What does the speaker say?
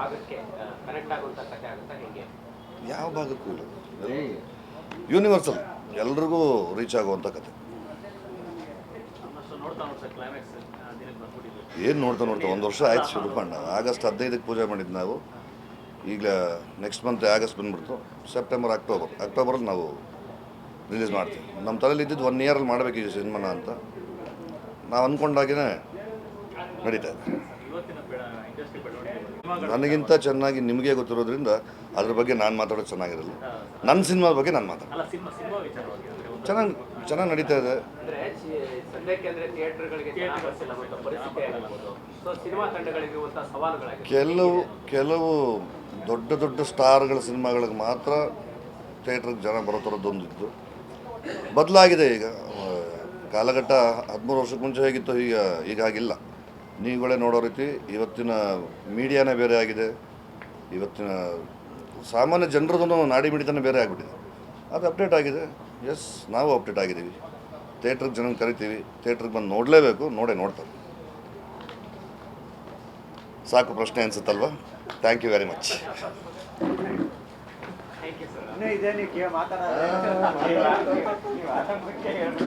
ಭಾಗಕ್ಕೆ ಕನೆಕ್ಟ್ ಆಗುವಂತ ಕಥೆ ಆಗುತ್ತಾ ಹೇಗೆ? ಯಾವ ಭಾಗಕ್ಕೂ ಇಲ್ಲ. ಯೂನಿವರ್ಸಲ್ ಎಲ್ರಿಗೂ ರೀಚ್ ಆಗುವಂಥ ಕತೆ. ಏನು ನೋಡ್ತಾ ನೋಡ್ತಾ? ಒಂದು ವರ್ಷ ಆಯ್ತು ಶುರು ಮಾಡ ಆಗಸ್ಟ್ ಹದಿನೈದಕ್ಕೆ ಪೂಜೆ ಮಾಡಿದ್ದು ನಾವು. ಈಗ ನೆಕ್ಸ್ಟ್ ಮಂತ್ ಆಗಸ್ಟ್ ಬಂದ್ಬಿಡ್ತು. ಸೆಪ್ಟೆಂಬರ್ ಅಕ್ಟೋಬರ್ ಅಕ್ಟೋಬರಲ್ಲಿ ನಾವು ರಿಲೀಸ್ ಮಾಡ್ತೀವಿ. ನಮ್ಮ ತಲೆಯಲ್ಲಿ ಇದ್ದಿದ್ದು ಒನ್ ಇಯರಲ್ಲಿ ಮಾಡಬೇಕು ಈ ಸಿನಿಮಾನ ಅಂತ. ನಾವು ಅಂದ್ಕೊಂಡಾಗೇ ನಡೀತಾ ಇದೆ. ನನಗಿಂತ ಚೆನ್ನಾಗಿ ನಿಮಗೆ ಗೊತ್ತಿರೋದ್ರಿಂದ ಅದ್ರ ಬಗ್ಗೆ ನಾನು ಮಾತಾಡೋದು ಚೆನ್ನಾಗಿರಲ್ಲ. ನನ್ನ ಸಿನಿಮಾ ಬಗ್ಗೆ ನಾನು ಮಾತಾಡೋದು. ಚೆನ್ನಾಗಿ ಚೆನ್ನಾಗಿ ನಡೀತಾ ಇದೆ. ಅಂದ್ರೆ ಚಿ- ಸದ್ಯಕ್ಕೆ ಥಿಯೇಟರ್ಗಳಿಗೆ ಚೆನ್ನಾಗಿ ಬರ್ತಿಲ್ಲ ಪರಿಸ್ಥಿತಿ ಆಗಿರ್ಬೋದು. ಸೊ ಸಿನಿಮಾ ತಂಡಗಳಿಗೆ ಇರುವಂತಹ ಸವಾಲುಗಳಾಗಿದೆ ಕೆಲವು ಕೆಲವು ದೊಡ್ಡ ದೊಡ್ಡ ಸ್ಟಾರ್ಗಳ ಸಿನಿಮಾಗಳಿಗೆ ಮಾತ್ರ ಥಿಯೇಟ್ರಿಗೆ ಜನ ಬರೋ ಥರದ್ದೊಂದಿತ್ತು ಬದಲಾಗಿದೆ ಈಗ. ಕಾಲಘಟ್ಟ ಹದಿಮೂರು ವರ್ಷಕ್ಕೆ ಮುಂಚೆ ಹೇಗಿತ್ತು ಈಗ ಈಗ ಹಾಗಿಲ್ಲ ನೀವುಗಳೇ ನೋಡೋ ರೀತಿ ಇವತ್ತಿನ ಮೀಡಿಯಾನೇ ಬೇರೆ ಆಗಿದೆ. ಇವತ್ತಿನ ಸಾಮಾನ್ಯ ಜನರದೂ ನಾಡಿ ಮಿಡಿತನೇ ಬೇರೆ ಆಗಿಬಿಟ್ಟಿದೆ. ಅದು ಅಪ್ಡೇಟ್ ಆಗಿದೆ. ಎಸ್ ನಾವು ಅಪ್ಡೇಟ್ ಆಗಿದ್ದೀವಿ. ಥಿಯೇಟ್ರಿಗೆ ಜನ ಕರಿತೀವಿ. ಥಿಯೇಟ್ರಿಗೆ ಬಂದು ನೋಡಲೇಬೇಕು. ನೋಡೇ ನೋಡ್ತಾರೆ. ಸಾಕು ಪ್ರಶ್ನೆ ಅನ್ಸುತ್ತಲ್ವಾ? ಥ್ಯಾಂಕ್ ಯು ವೆರಿ ಮಚ್ ಇದೇ